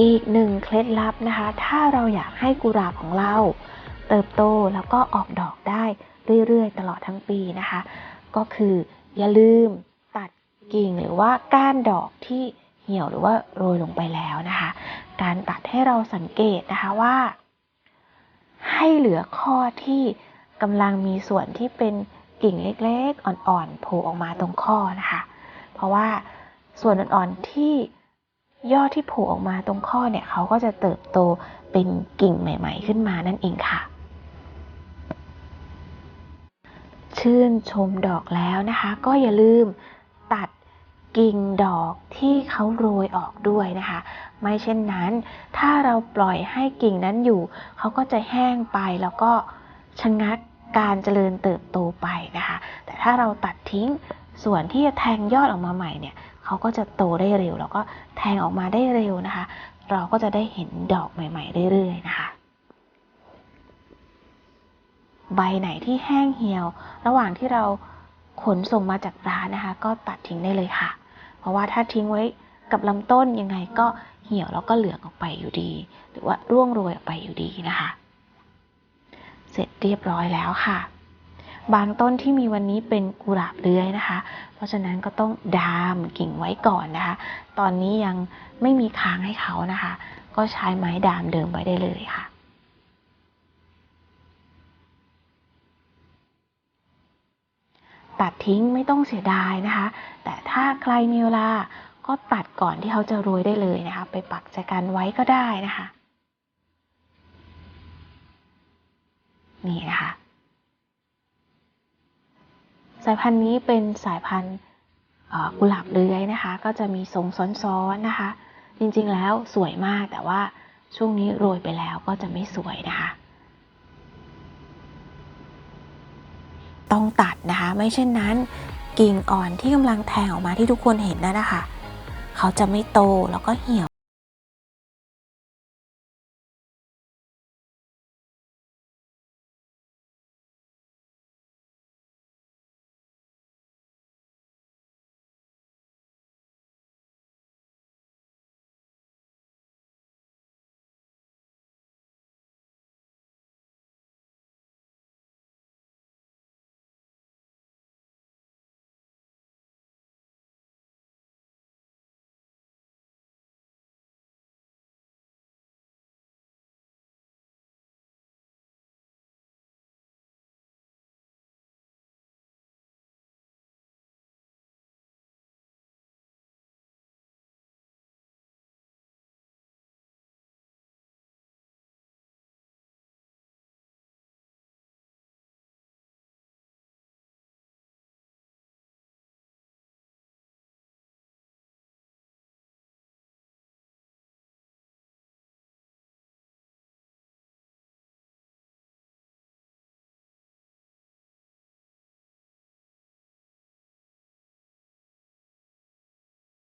อีกหนึ่งเคล็ดลับนะคะ ถ้าเราอยากให้กุหลาบของเรา เติบโตแล้วก็ออกดอกได้เรื่อยๆ ตลอดทั้งปีนะคะ ก็คืออย่าลืมตัดกิ่งหรือว่าก้านดอกที่เหี่ยวหรือว่าโรยลงไปแล้วนะคะ การตัดให้เราสังเกตนะคะว่า ให้เหลือข้อที่กำลังมีส่วนที่เป็นกิ่งเล็กๆ อ่อนๆโผล่ออกมาตรงข้อนะคะ เพราะว่าส่วนอ่อนๆที่ ยอดที่โผล่ออกมาตรงข้อเนี่ยเขาก็จะเติบโตเป็นกิ่งใหม่ ๆ ขึ้นมานั่นเองค่ะ ชื่นชมดอกแล้วนะคะ ก็อย่าลืมตัดกิ่งดอกที่เขาโรยออกด้วยนะคะ ไม่เช่นนั้น ถ้าเราปล่อยให้กิ่งนั้นอยู่ เขาก็จะแห้งไปแล้วก็ชะงักการเจริญเติบโตไปนะคะ แต่ถ้าเราตัดทิ้งส่วนที่จะแทงยอดออกมาใหม่เนี่ย เขาก็จะโตได้เร็ว แล้วก็แทงออกมาได้เร็วนะคะ เราก็จะได้เห็นดอกใหม่ ๆ เรื่อย ๆ นะคะ ใบไหนที่แห้งเหี่ยว ระหว่างที่เราขนส่งมาจากร้านนะคะ ก็ตัดทิ้งได้เลยค่ะ เพราะว่าถ้าทิ้งไว้กับลำต้นยังไงก็เหี่ยวแล้วก็เหลืองออกไปอยู่ดี หรือว่าร่วงโรยออกไปอยู่ดีนะคะ เสร็จเรียบร้อยแล้วค่ะ บางต้นที่มีวันนี้เป็นกุหลาบเลื้อยนะคะ เพราะฉะนั้นก็ต้องดามกิ่งไว้ก่อนนะคะ ตอนนี้ยังไม่มีค้างให้เขานะคะ ก็ใช้ไม้ดามเดิมไว้ได้เลยค่ะตัดทิ้งไม่ต้องเสียดายนะคะ แต่ถ้าใครมีเวลาก็ตัดก่อนที่เขาจะโรยได้เลยนะคะ ไปปักใจกันไว้ก็ได้นะคะ นี่นะคะ พันธุ์นี้เป็นสายพันธุ์กุหลาบเลื้อยนะคะ ก็จะมีทรงซ้อนๆนะคะ จริงๆแล้วสวยมากแต่ว่าช่วงนี้โรยไปแล้วก็จะไม่สวยนะคะ ต้องตัดนะคะ ไม่เช่นนั้น กิ่งอ่อนที่กำลังแทงออกมาที่ทุกคนเห็นนั่นนะคะ เขาจะไม่โตแล้วก็เหี่ยว